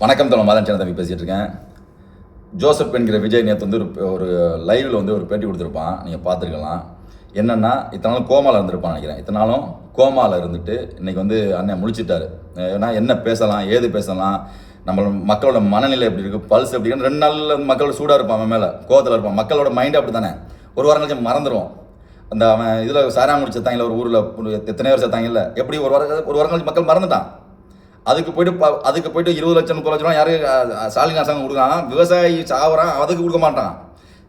வணக்கம் தமிழ் மாதன் சேனல் தம்பி பேசிகிட்டு இருக்கேன். ஜோசப் என்கிற விஜய் நேற்று வந்து ஒரு ஒரு லைவில் வந்து ஒரு பேட்டி கொடுத்துருப்பான். நீங்கள் பார்த்துருக்கலாம். என்னென்னா இத்தனை நாளும் கோமாவில் இருந்திருப்பான் நினைக்கிறேன். இத்தனை நாளும் கோமாவில் இருந்துட்டு இன்றைக்கி வந்து அண்ணன் முழிச்சிட்டாரு. ஏன்னா என்ன பேசலாம் ஏது பேசலாம் நம்ம மக்களோட மனநிலை எப்படி இருக்குது பல்ஸ் எப்படி இருக்குன்னு ரெண்டு நாளில் மக்களோட சூடாக இருப்பான் அவன் மேலே கோவத்தில் இருப்பான். மக்களோட மைண்டு அப்படி தானே. ஒரு வாரம் கழிச்சு மறந்துடும் அந்த அவன் இதில் சாரா முடிச்சத்தாங்கல்ல ஒரு ஊரில் எத்தனை பேர் செத்தாங்கல்ல எப்படி ஒரு வாரம் ஒரு வாரம் கழிச்சு மக்கள் மறந்துட்டான். அதுக்கு போயிட்டு ப- அதுக்கு போயிட்டு இருபது லட்சம் முப்பது லட்சம் யாரு ஸ்டாலின் அரசாங்கம் கொடுக்குறான் விவசாயி சாவறான் அதுக்கு கொடுக்க மாட்டான்.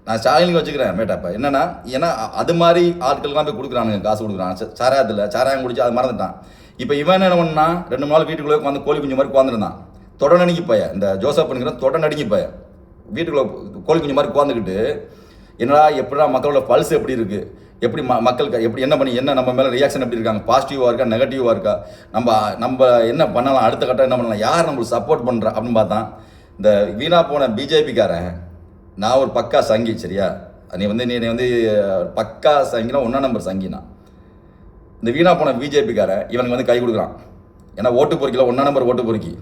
நான் ஸ்டாலினுக்கு வச்சுக்கிறேன் மேட்டாப்ப என்னன்னா ஏன்னா அது மாதிரி ஆட்கள்லாம் போய் கொடுக்குறானுங்க காசு கொடுக்குறான். சாராயத்தில் சாராயம் குடிச்சு அது மறந்துட்டான். இப்போ இவன் என்ன பண்ணா ரெண்டு மூணு நாள் வீட்டுக்குள்ளே உட்காந்து கோழி குஞ்சு மாதிரி உட்காந்துருந்தான் தொடநடுங்கி பைய இந்த ஜோசப்ங்கிற தொடநடுங்கி பைய. வீட்டுக்குள்ளே கோழி குஞ்சு மாதிரி உட்காந்துக்கிட்டு என்னடா எப்படிடா மக்களோட பல்ஸ் எப்படி இருக்குது எப்படி ம மக்களுக்கு எப்படி என்ன பண்ணி என்ன நம்ம மேலே ரியாக்ஷன் எப்படி இருக்காங்க? பாசிட்டிவாக இருக்கா நெகட்டிவாக இருக்கா? நம்ம நம்ம என்ன பண்ணலாம்? அடுத்த கட்டம் என்ன பண்ணலாம்? யார் நம்மளுக்கு சப்போர்ட் பண்ணுறா அப்படின்னு பார்த்தா இந்த வீணாக போன பிஜேபிக்காரன் நான் ஒரு பக்கா சங்கி சரியா? நீ வந்து நீ நீ வந்து பக்கா சங்கினா ஒன்றா நம்பர் சங்கினா. இந்த வீணா போன பிஜேபிக்காரன் இவனுக்கு வந்து கை கொடுக்குறான். ஏன்னா ஓட்டு பொறுக்கில ஒன்றா நம்பர் ஓட்டு பொறுக்கி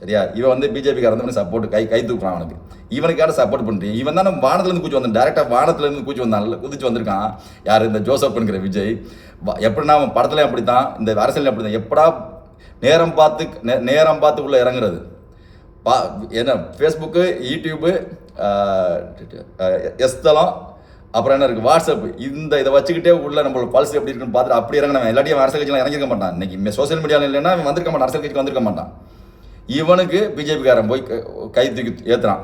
சரியா? இவன் வந்து பிஜேபிக்காரன் வந்து சப்போர்ட் கை கை தூக்குறான் அவனுக்கு. இவனுக்கான சப்போர்ட் பண்ணுறீங்க இவன் தானே வானத்துலேருந்து கூச்சி வந்தான். டேரெக்டாக வானத்துலேருந்து கூச்சி வந்தான். குதிச்சு வந்திருக்கான். யார்? இந்த ஜோசப்ங்கிற விஜய். எப்படின்னா அவன் படத்துலையும் அப்படி தான் இந்த அரசியல் அப்படி தான் எப்படா நேரம் பார்த்து நே- நேரம் பார்த்து உள்ளே இறங்குறது? பா என்ன ஃபேஸ்புக்கு யூடியூப்பு எஸ்தலம் அப்புறம் என்ன இருக்குது வாட்ஸ்அப் இந்த இதை வச்சுக்கிட்டே உள்ள நம்மளோட பல்ஸ் எப்படி இருக்குன்னு பார்த்துட்டு அப்படி இறங்கினவன். இல்லாட்டி அவன் அரசியல் கட்சியில் இறங்கிருக்க மாட்டான். இன்னைக்கு சோசியல் மீடியாவில் இல்லைன்னா அவன் வந்திருக்க மாட்டான். அரசியல் கட்சிக்கு வந்திருக்க மாட்டான். இவனுக்கு பிஜேபிக்காரன் போய் கை தூக்கி ஏற்றுறான்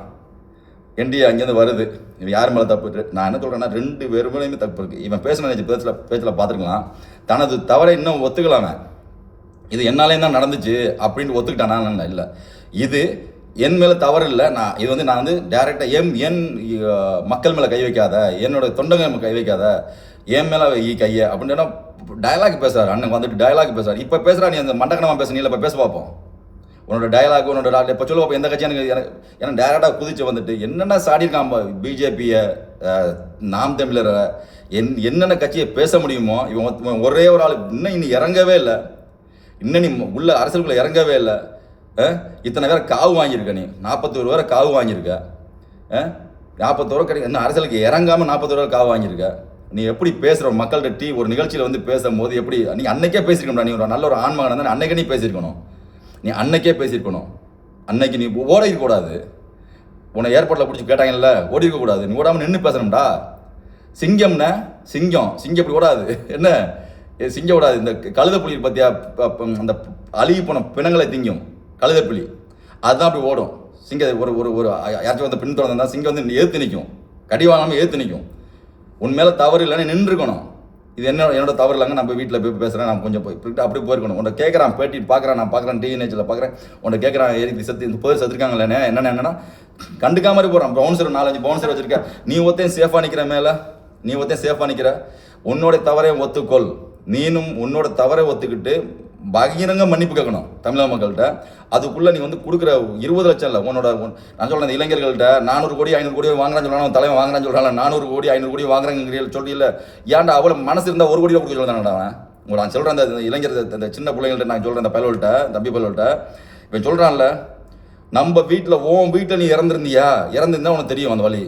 என்டிஏ அங்கேருந்து வருது. இவன் யார் மேலே தப்பு நான் என்ன சொல்கிறேன்னா ரெண்டு பேருமே தப்பு இருக்குது இவன் பேசின பேச்சில் பேச்சில் பார்த்துருக்கலாம். தனது தவறை இன்னும் ஒத்துக்கலாமே இது என்னாலே தான் நடந்துச்சு அப்படின்னு ஒத்துக்கிட்டானா இல்லை. இது என் மேலே தவறு இல்லை. நான் இது வந்து நான் வந்து டேரெக்டாக என் என் மக்கள் மேலே கை வைக்காத என்னோட தொண்டங்க கை வைக்காத என் மேலே கையை அப்படின்னா டயலாக் பேசுகிறார் அண்ணன் வந்துட்டு டயலாக் பேசுகிறார் இப்போ பேசுகிறா நீ அந்த மண்டக்கணமாக பேச இப்போ பேச பார்ப்போம் உன்னோட டயலாக் உன்னோட டாக்டர் இப்போ சொல்லுவோம் எந்த கட்சி எனக்கு எனக்கு ஏன்னா டேரெக்டாக குதிச்சு வந்துட்டு என்னென்ன சாடியிருக்கான் பிஜேபியை நாம் தமிழரை என் என்னென்ன கட்சியை பேச முடியுமோ இவன் இவன் ஒரே ஒரு ஆள் இன்னும் இன்னும் இறங்கவே இல்லை. இன்னும் நீ உள்ள அரசியலுக்குள்ள இறங்கவே இல்லை. இத்தனை பேரை காவு வாங்கியிருக்க நீ. நாற்பத்தோரு பேரை காவு வாங்கியிருக்க. நாற்பத்தோரு கிடை இன்னும் அரசியலுக்கு இறங்காமல் நாற்பத்தோரு பேர் காவு வாங்கியிருக்க. நீ எப்படி பேசுகிற மக்கள்கிட்ட டீ ஒரு நிகழ்ச்சியில் வந்து பேசும்போது எப்படி நீ அன்னைக்கே பேசியிருக்கணும்டா. நீ ஒரு நல்ல ஒரு ஆன்மகன் தான் அன்னைக்கே நீ பேசியிருக்கணும். நீ அன்னைக்கே பேசியிருக்கணும் அன்னைக்கு நீ ஓடிக்கக்கூடாது உன்னை ஏர்போர்ட்டில் பிடிச்சி கேட்டாங்கல்ல ஓடிக்கக்கூடாது நீ ஓடாமல் நின்று பேசணும்டா. சிங்கம்னா சிங்கம். சிங்கம் இப்படி ஓடாது. என்ன? ஏ, சிங்கம் ஓடாது. இந்த கழுத பார்த்தியா ப- அந்த அழுகி போன பிணங்களை திங்கும். கழுத புலி. அதுதான் அப்படி ஓடும். சிங்க ஒரு ஒரு ஒரு யாராச்சும் வந்து பின் தொடர்ந்தா சிங்கம் வந்து ஏற்று நிற்கும் கடி ஏற்று நிற்கும் உன் மேலே தவறு இல்லைன்னு நின்றுக்கணும். இது என்ன என்னோட தவறு இல்லைங்க நம்ம வீட்டில் போய் பேசுகிறேன் நான் கொஞ்சம் போய் இப்படி அப்படி போயிருக்கணும். உன்னை கேட்குறான் பேட்டி பார்க்குறான் நான் பார்க்குறேன் டிவி நேச்சில் பார்க்குறேன். உன்னை கேட்குறான் எரிக்கு செத்து இந்த பேர் செத்துருக்காங்களே என்னென்ன என்னன்னா? கண்டுக்காம மாதிரி போகிறான் பவுன்சர் நாலஞ்சு பவுன்சர் வச்சுருக்க. நீ ஒத்தையும் சேஃபாக நிற்கிற மேலே நீ ஒத்தையும் சேஃபாக நிற்கிற உன்னோட தவறையும் ஒத்துக்கொள். நீனும் உன்னோட தவறை ஒத்துக்கிட்டு பகிரங்க மன்னிப்பு கேட்கணும் தமிழக மக்கள்கிட்ட. அதுக்குள்ளே நீ வந்து கொடுக்குற இருபது லட்சம் இல்லை உன்னோட நான் சொல்கிறேன் இந்த இளைஞர்கள்ட்ட நானூறு கோடி ஐநூறு கோடி வாங்குறான்னு சொல்லலாம் தலைவன் வாங்குறான்னு சொல்கிறான் நானூறு கோடி ஐநூறு கோடி வாங்குறாங்க சொல்லி இல்லை. ஏன்டா அவ்வளோ மனசு இருந்தால் ஒரு கோடி கொடுக்க சொல்றான்டா உங்களை நான் சொல்கிறேன் அந்த இளைஞர் இந்த சின்ன பிள்ளைங்கள்ட்ட நான் சொல்கிறேன் இந்த பயல்கள்ட்ட தம்பி பயல்கள்ட்ட இவன் சொல்கிறான்ல நம்ம வீட்டில் உன் வீட்டில் நீ இறந்துருந்தியா? இறந்துருந்தா உனக்கு தெரியும் அந்த வழி.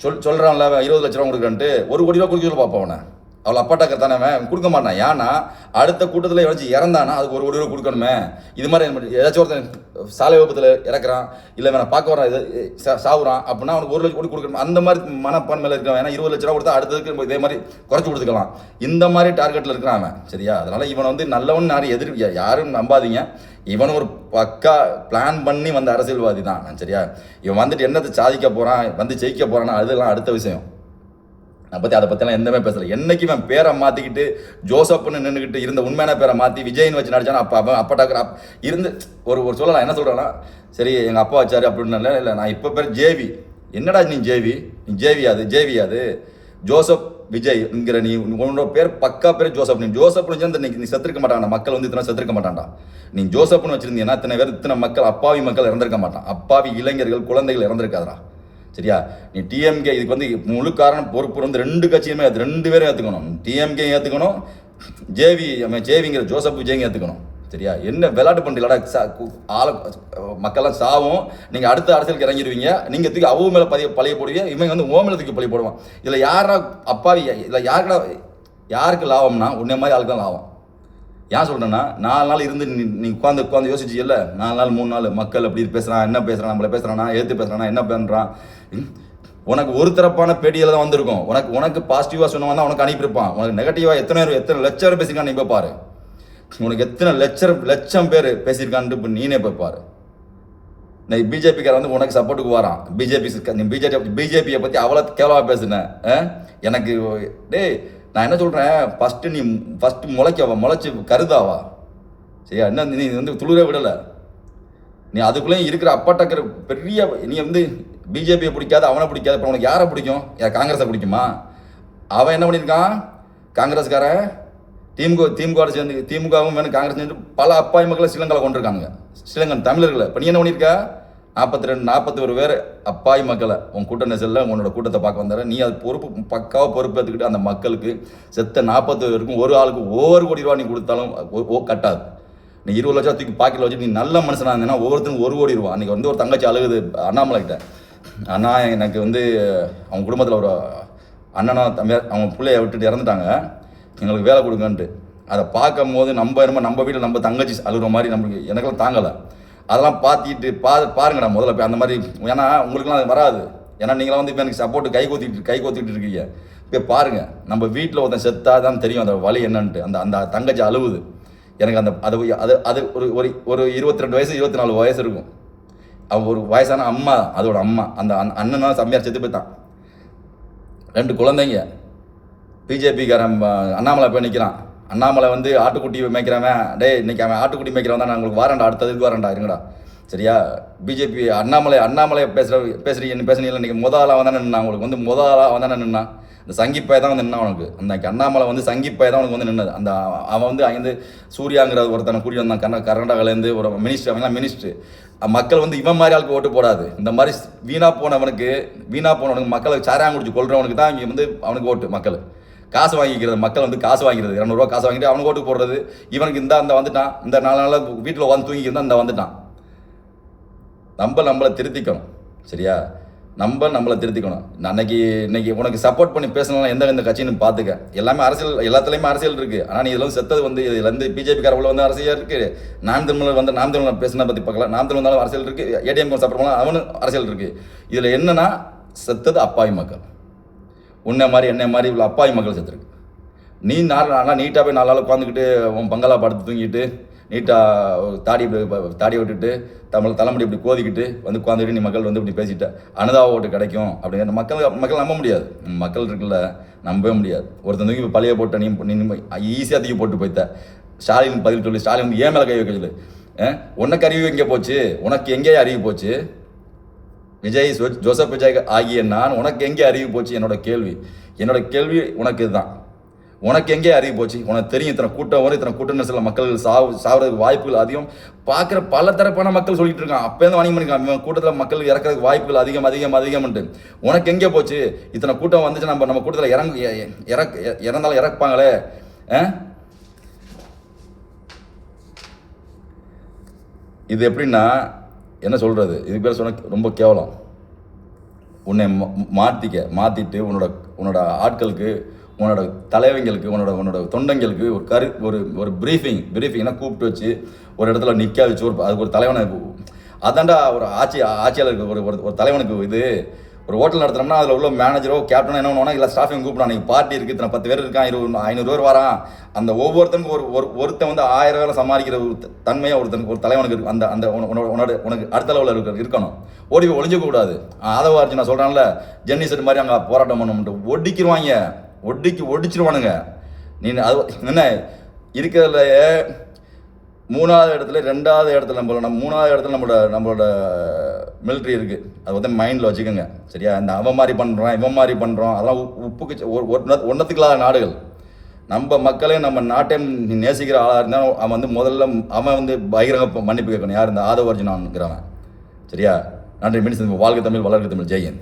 சொல் சொல்கிறான்ல அவன் இருபது லட்ச ரூபா கொடுக்குறான்ட்டு ஒரு கோடி ரூபா கொடுக்க சொல்ல பார்ப்பான் அவனை. அவ்வளோ அப்பாட்டாக்கர் தானே கொடுக்க மாட்டான். ஏன்னா அடுத்த கூட்டத்தில் எவனாச்சும் இறந்தானா அதுக்கு ஒரு ஒரு ரூபா கொடுக்கணுமே. இது மாதிரி ஏதாச்சும் ஒருத்தன் சாலை விபத்தில் இறக்குறான் இல்லை வேணா பார்க்க வரான் இது சாகுறான் அப்படின்னா அவனுக்கு ஒரு லட்சம் கோடி கொடுக்கணும். அந்த மாதிரி மனப்பான்மையில் இருக்கான் ஏன்னா இருபது லட்ச ரூபா கொடுத்தா அடுத்ததுக்கு நம்ம இதே மாதிரி குறைச்சி கொடுத்துக்கலாம். இந்த மாதிரி டார்கெட்டில் இருக்கிறான் அவன் சரியா? அதனால் இவன் வந்து நல்லவன் யாரும் எதிர் யாரும் நம்பாதீங்க. இவன் ஒரு பக்கா பிளான் பண்ணி வந்த அரசியல்வாதி தான் சரியா? இவன் வந்துட்டு என்னத்தை சாதிக்க போகிறான் வந்து ஜெயிக்க போகிறான்னா அதெல்லாம் அடுத்த விஷயம். நான் பற்றி அதை பற்றிலாம் எந்தமே பேசலை. என்னைக்கு இவன் பேரை மாற்றிக்கிட்டு ஜோசப்னு நின்றுக்கிட்டு இருந்த உண்மையான பேரை மாற்றி விஜய்னு வச்சு நடிச்சானா அப்போ அவன் அப்பா டாக்கர் அப் இருந்து ஒரு ஒரு சொல்லலாம். என்ன சொல்கிறான்னா சரி எங்கள் அப்பா வச்சார் அப்படின்னு இல்லை இல்லை நான் இப்போ பேர் ஜேவி. என்னடா நீ ஜேவி? நீ ஜேவி அது ஜேவி அது. ஜோசப் விஜய்ங்கிற நீ உன்னோட பேர் பக்கா பேர் ஜோசப். நீ ஜோசப்னு வச்சு இன்னைக்கு நீ செத்துருக்க மாட்டான்டா. மக்கள் வந்து இத்தனை செத்துருக்க மாட்டான்டா. நீ ஜோசப்னு வச்சிருந்தீங்கன்னா இத்தனை பேர் இத்தனை மக்கள் அப்பாவி மக்கள் இறந்திருக்க மாட்டான். அப்பாவி இளைஞர்கள் குழந்தைகள் இறந்திருக்காதடா. சரியா? நீ டிஎம்கே இதுக்கு வந்து முழு காரணம் பொறுப்பு வந்து ரெண்டு கட்சியுமே அது ரெண்டு பேரும் ஏற்றுக்கணும் டிஎம்கே ஏற்றுக்கணும் ஜேவி ஜேவிங்கிற ஜோசப் விஜய்ங்க ஏற்றுக்கணும் சரியா? என்ன விளையாட்டு பண்ணுறீங்களா சா ஆள மக்கள்லாம் சாவும் நீங்கள் அடுத்த அரசியலுக்கு இறங்கிடுவீங்க நீங்கள் தூக்கி அவங்க மேலே பதிய பழைய போடுவீங்க இவங்க வந்து ஓ மேலே தூக்கி பழைய போடுவான். இதில் யாரா அப்பாவி இதில் யாருக்கடா யாருக்கு லாபம்னா உன்னை மாதிரி ஆளுக்கு தான் லாபம். ஏன் சொல்கிறேன்னா நாலு நாள் இருந்து நீ உட்காந்து உட்காந்து உட்காந்து யோசிச்சியல்ல? நாலு நாள் மூணு நாள். மக்கள் அப்படி பேசுகிறான் என்ன பேசுகிறான் நம்மளை பேசுகிறானா எடுத்து பேசுகிறானா என்ன பண்ணுறான் உனக்கு ஒரு தரப்பான பேடியில் தான் வந்திருக்கும். உனக்கு உனக்கு பாசிட்டிவாக சொன்னவன் தான் உனக்கு அனுப்பியிருப்பான். உனக்கு நெகட்டிவாக எத்தனை எத்தனை லட்சம் பேர் நீ போய் பாரு. உனக்கு எத்தனை லட்சம் லட்சம் பேர் பேசியிருக்கான்ட்டு இப்போ நீனே போய் பாரு. நான் பிஜேபிக்கார வந்து உனக்கு சப்போர்ட்டுக்கு வரான். பிஜேபி நீ பிஜேபி பிஜேபியை பற்றி அவ்வளோ கேவலாக பேசுனேன் எனக்கு டேய் நான் என்ன சொல்கிறேன் ஃபஸ்ட்டு நீ ஃபஸ்ட்டு முளைக்கவா முளைச்சி கருதாவா சரியா? என்ன நீ வந்து துளிர விடலை. நீ அதுக்குள்ளேயும் இருக்கிற அப்பாட்டக்கிற பெரிய நீ வந்து பிஜேபியை பிடிக்காது அவனை பிடிக்காது அப்புறம் உனக்கு யாரை பிடிக்கும்? யார் காங்கிரஸை பிடிக்குமா? அவன் என்ன பண்ணியிருக்கான்? காங்கிரஸ்காரன் திமுக திமுக சேர்ந்து திமுகவும் வேணும் காங்கிரஸ் சேர்ந்து பல அப்பாய் மக்களை ஸ்ரீலங்காவில் கொண்டிருக்காங்க ஸ்ரீலங்கன் தமிழர்களை. இப்போ நீ என்ன பண்ணியிருக்கா? நாற்பத்தி ரெண்டு நாற்பத்தி ஒரு பேர் அப்பாய் மக்களை. உன் கூட்ட நெசலில் உன்னோட கூட்டத்தை பார்க்க வந்தார. நீ அது பொறுப்பு பக்காவாக பொறுப்பு எடுத்துக்கிட்டு அந்த மக்களுக்கு செத்த நாற்பத்தி பேருக்கும் ஒரு ஆளுக்கு ஒவ்வொரு கோடி ரூபா நீ கொடுத்தாலும் ஓ- கட்டாது. நீ இருபது லட்சம் தூக்கி பாக்கெட்டில் வச்சு நீ நல்ல மனுஷனாக இருந்தேன்னா ஒவ்வொருத்தரும் ஒரு கோடி ரூபா. அன்றைக்கி வந்து ஒரு தங்கச்சி அழுகுது அண்ணாமலை கிட்ட. அண்ணா எனக்கு வந்து அவங்க குடும்பத்தில் ஒரு அண்ணனா தம்பி அவங்க பிள்ளைய விட்டுட்டு இறந்துட்டாங்க. எங்களுக்கு வேலை கொடுங்கன்ட்டு. அதை பார்க்கும் போது நம்ம என்னமோ நம்ம வீட்டில் நம்ம தங்கச்சி அழுகிற மாதிரி நம்மளுக்கு எனக்கெல்லாம் தாங்கலை. அதெல்லாம் பார்த்துக்கிட்டு பா பாருங்கடா முதல்ல போய் அந்த மாதிரி ஏன்னா உங்களுக்குலாம் அது வராது. ஏன்னா நீங்களாம் வந்து இப்போ எனக்கு சப்போர்ட் கை கோத்திட்டு கை கோத்திட்டு இருக்கீங்க. போய் பாருங்கள் நம்ம வீட்டில் ஒருத்தன் செத்தா தான் தெரியும் அந்த வழி என்னன்ட்டு. அந்த அந்த தங்கச்சி அழுவுது. எனக்கு அந்த அது அது அது ஒரு ஒரு ஒரு இருபத்தி ரெண்டு வயசு இருபத்தி நாலு வயசு இருக்கும். அவன் ஒரு வயசான அம்மா அதோட அம்மா. அந்த அண்ண- அண்ணனா செம்மையார் செத்து போய்ட்டான். ரெண்டு குழந்தைங்க. பிஜேபிக்காரன் அண்ணாமலை போய் நிற்கிறான் அண்ணாமலை வந்து ஆட்டுக்குட்டி மேய்க்கிறவன் டேய் இன்னைக்கு அவன் ஆட்டுக்குட்டி மேய்க்கிறவன் தான் நான் உங்களுக்கு வாரண்டா அடுத்ததுக்கு வாரண்டா இருங்கடா. சரியா? பிஜேபி அண்ணாமலை அண்ணாமலை பேசுகிற பேசுறீங்க பேசுனீங்க இன்னைக்கு முத ஆளாக வந்தானே நின்னா உங்களுக்கு வந்து முத ஆளாக வந்தானே நின்னா? இந்த சங்கிப்பாய் தான் வந்து நின்னா உனக்கு அந்த அண்ணாமலை வந்து சங்கிப்பாய் தான் உனக்கு வந்து நின்னது. அந்த அவன் வந்து அங்கேருந்து சூர்யாங்கிற ஒருத்தனை கூட்டி வந்தான். கர்நா கர்நாடகாலேருந்து ஒரு மினிஸ்டர் அவங்களாம் மினிஸ்டர் மக்கள் வந்து இவன் மாதிரி ஆளுக்கு ஓட்டு போடாது. இந்த மாதிரி வீணாக போனவனுக்கு வீணாக போனவனுக்கு மக்களை சாராயம் குடிச்சு கொள்றவனுக்கு தான் இங்கே வந்து அவனுக்கு ஓட்டு மக்கள். காசு வாங்கிக்கிறது மக்கள் வந்து காசு வாங்கிக்கிறது இரநூறுவா காசு வாங்கிட்டு அவனுக்கு ஓட்டு போடுறது. இவனுக்கு இந்த அந்த வந்துட்டான். இந்த நாலு நாளாக வீட்டில் உட்காந்து தூங்கி இருந்தால் இந்த வந்துட்டான். நம்ம நம்மளை திருத்திக்கணும். சரியா? நம்ம நம்மளை திருத்திக்கணும். நான் அன்னைக்கு இன்னைக்கு உனக்கு சப்போர்ட் பண்ணி பேசணும்னா எந்த எந்த கட்சின்னு பார்த்துக்க எல்லாமே அரசியல் எல்லாத்துலேயுமே அரசியல் இருக்குது ஆனால் நீ இதில் வந்து செத்தது வந்து இதில் இருந்து பிஜேபிக்கார உள்ள வந்து அரசியல் இருக்குது நாம் தமிழர் வந்து நாம் தமிழ் பேசினா பற்றி பார்க்கலாம். நாம் தமிழ் வந்தாலும் அரசியல் இருக்குது ஏடிஎம் சப்போர்ட் பண்ணலாம் அவனும் அரசியல் இருக்குது இதில் என்னென்னா செத்தது அப்பாவி மக்கள். உன்னை மாதிரி என்னை மாதிரி இவ்வளோ அப்பாவி மக்கள் செத்துருக்கு. நீ நாலு நாளாக நீட்டாக போய் நாலு நாள் உட்காந்துக்கிட்டு உன் பங்களா படுத்து தூங்கிட்டு நீட்டாக தாடி இப்படி தாடி விட்டுட்டு தமிழ் தலைமுடி இப்படி கோதிக்கிட்டு வந்து உட்காந்துக்கிட்டு நீ மக்கள் வந்து இப்படி பேசிட்ட அனுதாப ஓட்டு கிடைக்கும் அப்படிங்கிற மக்கள் மக்கள் நம்ப முடியாது. மக்கள் இருக்குல்ல நம்பவே முடியாது. ஒருத்தன் தூக்கி பழைய போட்ட நீ நீ ஈஸியாக தூக்கி போட்டு போய்த்த. ஸ்டாலின் பதில் சொல்லி ஸ்டாலின் வந்து ஏன் மேலே கை வைக்க சொல்லு? உனக்கு அறிவு எங்கே போச்சு உனக்கு எங்கேயே அறிவு போச்சு? விஜய் ஜோசப் விஜய் ஆகிய நான் உனக்கு எங்கே அறிவு போச்சு? என்னோட கேள்வி. என்னோட கேள்வி உனக்கு இதுதான். உனக்கு எங்கே அறிவு போச்சு? உனக்கு தெரியும் இத்தனை கூட்டம் வரும் இத்தனை கூட்ட நெரிசலில் மக்கள் சாவு சாவறதுக்கு வாய்ப்புகள் அதிகம். பார்க்குற பல தரப்பான மக்கள் சொல்லிட்டு இருக்கான். அப்போருந்து வாங்கி பண்ணிக்கலாம். கூட்டத்தில் மக்கள் இறக்கிறதுக்கு வாய்ப்புகள் அதிகம் அதிகம் அதிகம்ன்ட்டு உனக்கு எங்கே போச்சு? இத்தனை கூட்டம் வந்துச்சு நம்ம நம்ம கூட்டத்தில் இறங்கு இறக் இறந்தாலும் இறப்பாங்களே? ஆ? இது எப்படின்னா என்ன சொல்கிறது இதுக்கு பேர் சொன்னால் ரொம்ப கேவலம். உன்னை மா- மாற்றிக்க மாற்றிட்டு உன்னோட உன்னோட ஆட்களுக்கு உன்னோட தலைவங்களுக்கு உன்னோட உன்னோட தொண்டங்களுக்கு ஒரு கரு ஒரு ஒரு ப்ரீஃபிங் ப்ரீஃபிங்னா கூப்பிட்டு வச்சு ஒரு இடத்துல நிற்க வச்சு ஒரு அதுக்கு ஒரு தலைவனை அதாண்டா ஒரு ஆட்சி ஆட்சியாளருக்கு ஒரு ஒரு தலைவனுக்கு இது ஒரு ஹோட்டல் நடத்துனோம்னா அதில் உள்ள மேனேஜரோ கேப்டனோ என்ன பண்ணுவானா இல்லை ஸ்டாஃபையும் கூப்பிடணும். நீங்கள் பார்ட்டி இருக்குது இத்தனை பத்து பேர் இருக்கான் இருபது ஐநூறு பேர் வரான். அந்த ஒவ்வொருத்தனுக்கு ஒரு ஒரு ஒருத்தன் வந்து ஆயிரம் வேலை சமாளிக்கிற ஒரு தன்மையாக ஒருத்தனுக்கு ஒரு தலைவனுக்கு இருக்கு. அந்த அந்த உன- உன்னோட உனக்கு அடுத்த லெவலில் இருக்க இருக்கணும். ஓடி போய் ஒளிஞ்சிக்க கூடாது. ஆதவ நான் சொல்கிறான்ல ஜென்னி செட் மாதிரி அங்கே போராட்டம் பண்ணணும்ட்டு. ஒடிக்கிடுவாங்க ஒடிக்கி ஒடிச்சிருவானுங்க. நீ அது என்ன? இருக்கிறதுலையே மூணாவது இடத்துல ரெண்டாவது இடத்துல நம்ம நம்ம மூணாவது இடத்துல நம்மளோட நம்மளோட மிலிட்ரி இருக்குது அது வந்து மைண்டில் வச்சுக்கோங்க சரியா? இந்த அவன் மாதிரி பண்ணுறோம் இவன் மாதிரி பண்ணுறோம் அதெல்லாம் உப்புக்கு ச- நாடுகள். நம்ம மக்களே நம்ம நாட்டையும் நேசிக்கிற ஆளாக இருந்தால் அவன் வந்து முதல்ல அவன் வந்து பகிரங்க மன்னிப்பு கேட்கணும். யார் இந்த ஆதவர்ஜினான்ங்கிறவன் சரியா? நன்றி. மீன்ஸ் வாழ்க தமிழ் வளர்க்க தமிழ். ஜெயன்